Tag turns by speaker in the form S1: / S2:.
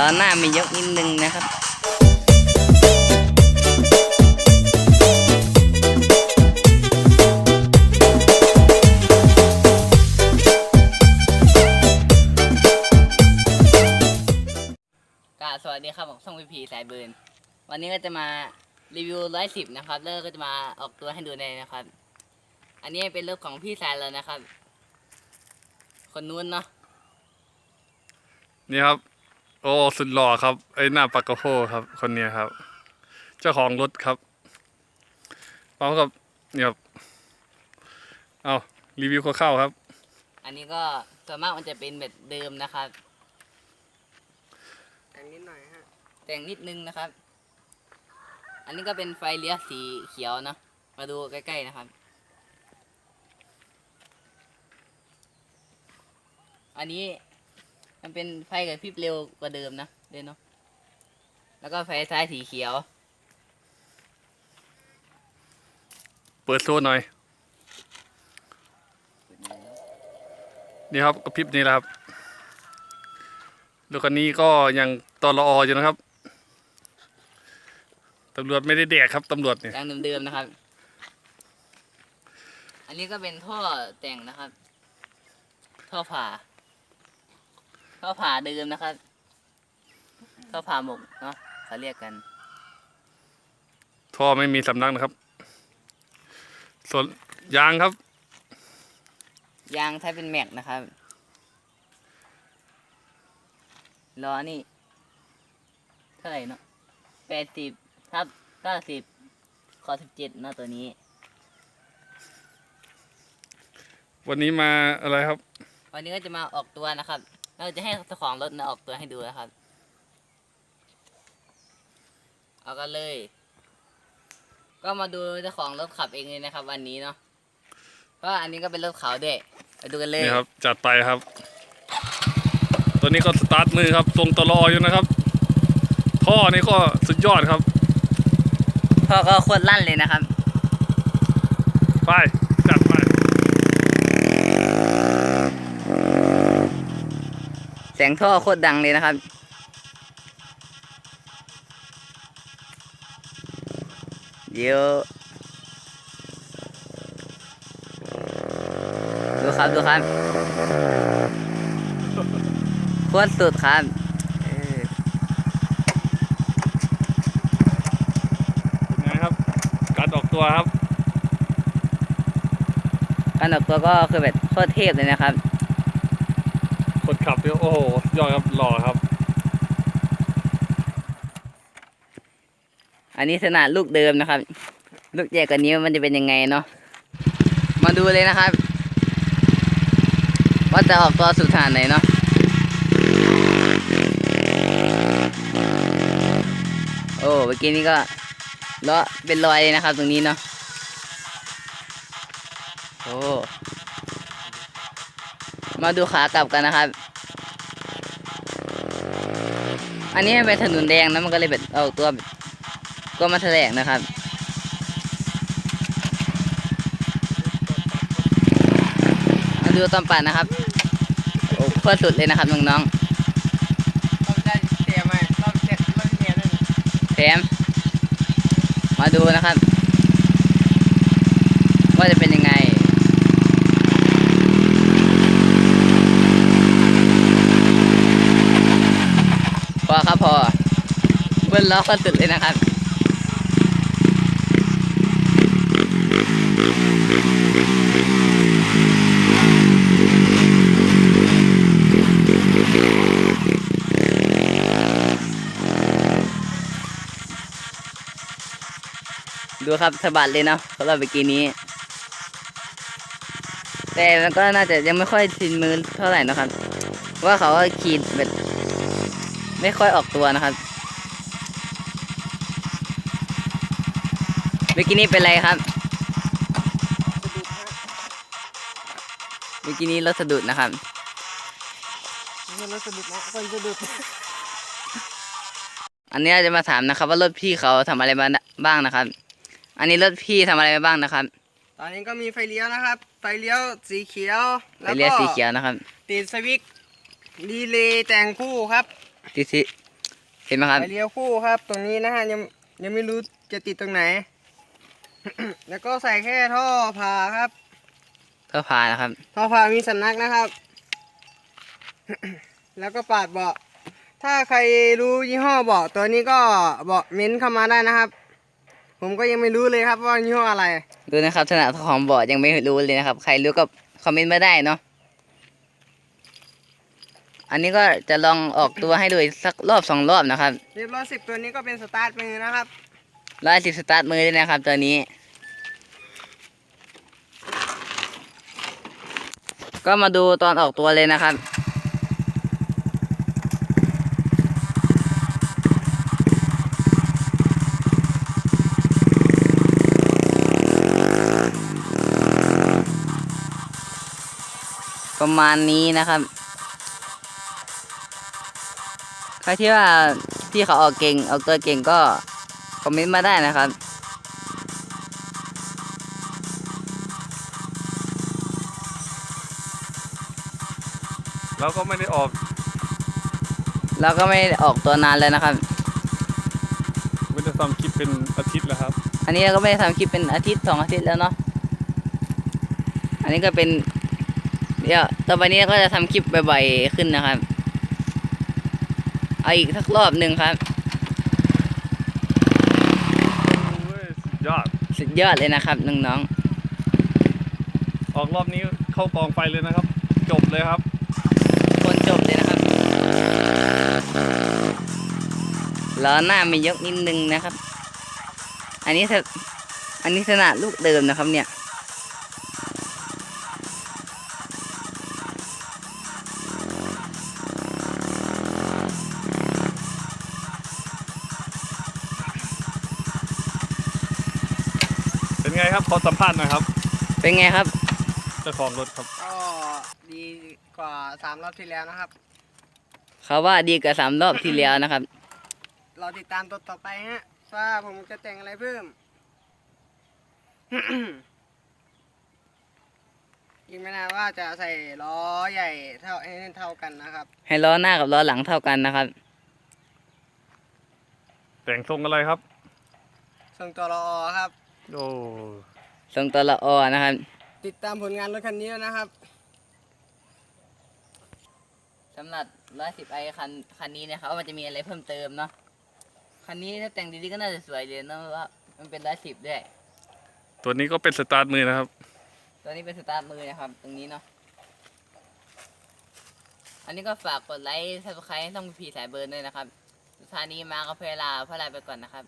S1: ล้อหน้ามียกนิดนึงนะครับก็สวัสดีครับผมช่องพีพีสายเบิร์นวันนี้ก็จะมารีวิวร้อยสิบนะครับแล้วก็จะมาออกตัวให้ดูในนะครับ อันนี้เป็นรถของพี่สายแล้วนะครับ คนนู้นเนาะ
S2: นี่ครับโอ้สุดหล่อครับ ไอ้หน้าปากกระโพครับ คนเนี้ยครับ เจ้าของรถครับพร้อมกับเนี่ยครับเอารีวิวคร่าวๆครับ
S1: อันนี้ก็ส่วนมากมันจะเป็นแบบเดิมนะครับ
S3: แต่งนิดหน่อยฮะ
S1: แต่งนิดนึงนะครับ อันนี้ก็เป็นไฟเลี้ยวสีเขียวเนาะ มาดูใกล้ๆนะครับ อันนี้ มันเป็นไฟกับพริบเร็วกว่าเดิมนะเด่นเนาะแล้วก็ไฟท้ายสีเขียว
S2: เปิดโซ่หน่อย นี่ครับกระพริบนี่แหละครับแล้วคันนี้ก็ยังตอรออยู่นะครับตำรวจไม่ได้แดกครับตำรวจเนี่ย
S1: ดังเดิมๆนะครับ อันนี้ก็เป็นท่อแต่งนะครับ ท่อผ่า ท่อผ่าเดิมนะครับท่อผ่าหมกเนาะเขาเรียกกัน
S2: ท่อไม่มีสำนักนะครับ ส่วนยางครับ
S1: ยางใช้เป็นแม็กนะครับล้อนี่เท่าไหร่เนาะแปดสิบทับเก้าสิบขอสิบเจ็ดเนาะตัวนี้
S2: วันนี้มาอะไรครับ
S1: วันนี้ก็จะมาออกตัวนะครับ เราจะให้เจ้าของรถนะออกตัวให้ดูนะครับ เอากันเลย ก็มาดูเจ้าของรถขับเองเลยนะครับ วันนี้เนาะเพราะว่าอันนี้ก็เป็นรถเขาด้วยไปดูกันเลย
S2: นี่ครับ จัดไปครับ ตัวนี้ก็สตาร์ทมือครับ ทรงตลออยู่นะครับ ท่อนี่ก็สุดยอดครับ
S1: พ่อก็โคตรลั่นเลยนะครับ
S2: ไป จัดไป
S1: เสียงท่อโคตรดังเลยนะครับ เดี๋ยว ดูครับ ดูครับโคตรสุดครับเออ
S2: เป็นไงครับ การออกตัวครับ
S1: การออกตัวก็คือแบบโคตรเทพเลยนะครับ
S2: คน ขับเนี่ยโอ้โหยอดครับหล่อครับ
S1: อันนี้ขนาดลูกเดิมนะครับ ลูกใหญ่กว่านี้มันจะเป็นยังไงเนาะมาดูเลยนะครับ ว่าจะออกตัวสุดขนาดไหนเนาะโอ้เมื่อกี้นี้ก็เลาะเป็นรอยเลยนะครับ ตรงนี้เนาะโอ้มาดูขากลับกันนะครับ อันนี้เป็นถนนแดงนะมันก็เลยแบบออกตัวแบบก็มาแถลงนะครับมาดูตอนปั่นนะครับโอ้เพื่อสุดเลยนะครับน้อง
S3: ต้องได้เสียไหมต้องเจ็ดรถเมียด้วยนะ
S1: ๆแถมมาดูนะครับ ว่าจะเป็นยังไง พอครับพอ เบิ้ลล้อก็สุดเลยนะครับดูครับสะบัดเลยเนาะสำหรับเมื่อกี้นี้ แต่มันก็น่าจะยังไม่ค่อยชินมือเท่าไหร่นะครับ ว่าเขาก็ขี่แบบไม่ค่อยออกตัวนะครับ เมื่อกี้นี้เป็นไรครับเมื่อกี้นี้รถสะดุดนะครับ
S3: ไม่รถสะดุดนะคนสะดุด
S1: อันนี้เราจะมาถามนะครับ ว่ารถพี่เขาทำอะไรมาบ้างนะครับ อันนี้รถพี่ทำอะไรมาบ้างนะครับ
S3: ตอนนี้ก็มีไฟเลี้ยวนะครับ ไฟเลี้ยวสีเขียว
S1: ไปเรียกสีเขียวนะครับ
S3: ติดสวิตช์ดีเลย์แต่งคู่ครับ
S1: ติดสีเห็นไหมครับ
S3: ไฟเลี้ยวคู่ครับ ตรงนี้นะฮะยังยังไม่รู้จะติดตรงไหน แล้วก็ใส่แค่ท่อผ่าครับ
S1: ก็พานะครับ
S3: ท่อผ่ามีสำนักนะครับ แล้วก็ปาดเบาะ ถ้าใครรู้ยี่ห้อเบาะตัวนี้ก็เบาะเม้นเข้ามาได้นะครับ ผมก็ยังไม่รู้เลยครับว่ายี่ห้ออะไร
S1: ดูนะครับขนาดของบอร์ดยังไม่รู้เลยนะครับ ใครรู้ก็คอมเมนต์มาได้เนาะ อันนี้ก็จะลองออกตัวให้ดูอีกสักรอบสองรอบนะครับ
S3: เรียบร้อยสิบตัวนี้ก็เป็นสตาร์ทมือนะครับ
S1: ร้อยสิบสตาร์ทมือด้วยนะครับตัวนี้ ก็มาดูตอนออกตัวเลยนะครับประมาณนี้นะครับ ใครที่ว่าพี่เขาออกเก่ง ออกตัวเก่งก็คอมเมนต์มาได้นะครับ
S2: เราก็ไม่ได้ออก
S1: เราก็ไม่ได้ออกตัวนานแล้วนะครับ
S2: ไม่ได้ทำคลิปเป็นอาทิตย์แล้วครับ
S1: อันนี้เราก็ไม่ได้ทำคลิปเป็นอาทิตย์สองอาทิตย์แล้วเนาะ อันนี้ก็เป็น เดี๋ยวต่อไปนี้ก็จะทำคลิปบ่อยๆขึ้นนะครับ เอาอีกสักรอบหนึ่งครับ
S2: โอ้ยสุดยอด
S1: สุดยอดเลยนะครับน้อง
S2: ออกรอบนี้เข้ากองไฟเลยนะครับ จบเลย
S1: ครับ ล้อหน้าไม่ยกนิดนึงนะครับ อันนี้ถอันนี้ขนาดลูกเดิมนะครับเนี่ย
S2: เป็นไงครับขอสัมภาษณ์หน่อยครับ
S1: เป็นไงครับ
S2: เจ้าของรถครับ
S3: ก็ดีกว่าสามรอบที่แล้วนะครับ
S1: เขาว่าดีกว่าสามรอบที่แล้วนะครับ
S3: เราติดตามตัวต่อไปฮะว่าผมจะแต่งอะไรเพิ่ม อีกไม่นานว่าจะใส่ล้อใหญ่เท่าให้เท่ากันนะครับ
S1: ให้ล้อหน้ากับล้อหลังเท่ากันนะครับ
S2: แต่งทรงอะไรครับ
S3: ส่งตัวรอครับ
S2: โอ้
S1: ทรงตัวละออนะครับ
S3: ติดตามผลงานรถคันนี้ด้วยนะครับ
S1: สำหรับ 110ไอคันคันนี้นะครับว่ามันจะมีอะไรเพิ่มเติมเนาะ คันนี้ถ้าแต่งดีๆก็น่าจะสวยเลยเนอะเพราะว่ามันเป็น110ด้วย
S2: ตัวนี้ก็เป็นสตาร์ทมือนะครับ
S1: ตัวนี้เป็นสตาร์ทมือนะครับ ตรงนี้เนาะ อันนี้ก็ฝากกดไลค์ซับสไครต์ให้ต้องพีสายเบิร์นด้วยนะครับ สุดท้ายนี้มาก็เพลาพระลาไปก่อนนะครับ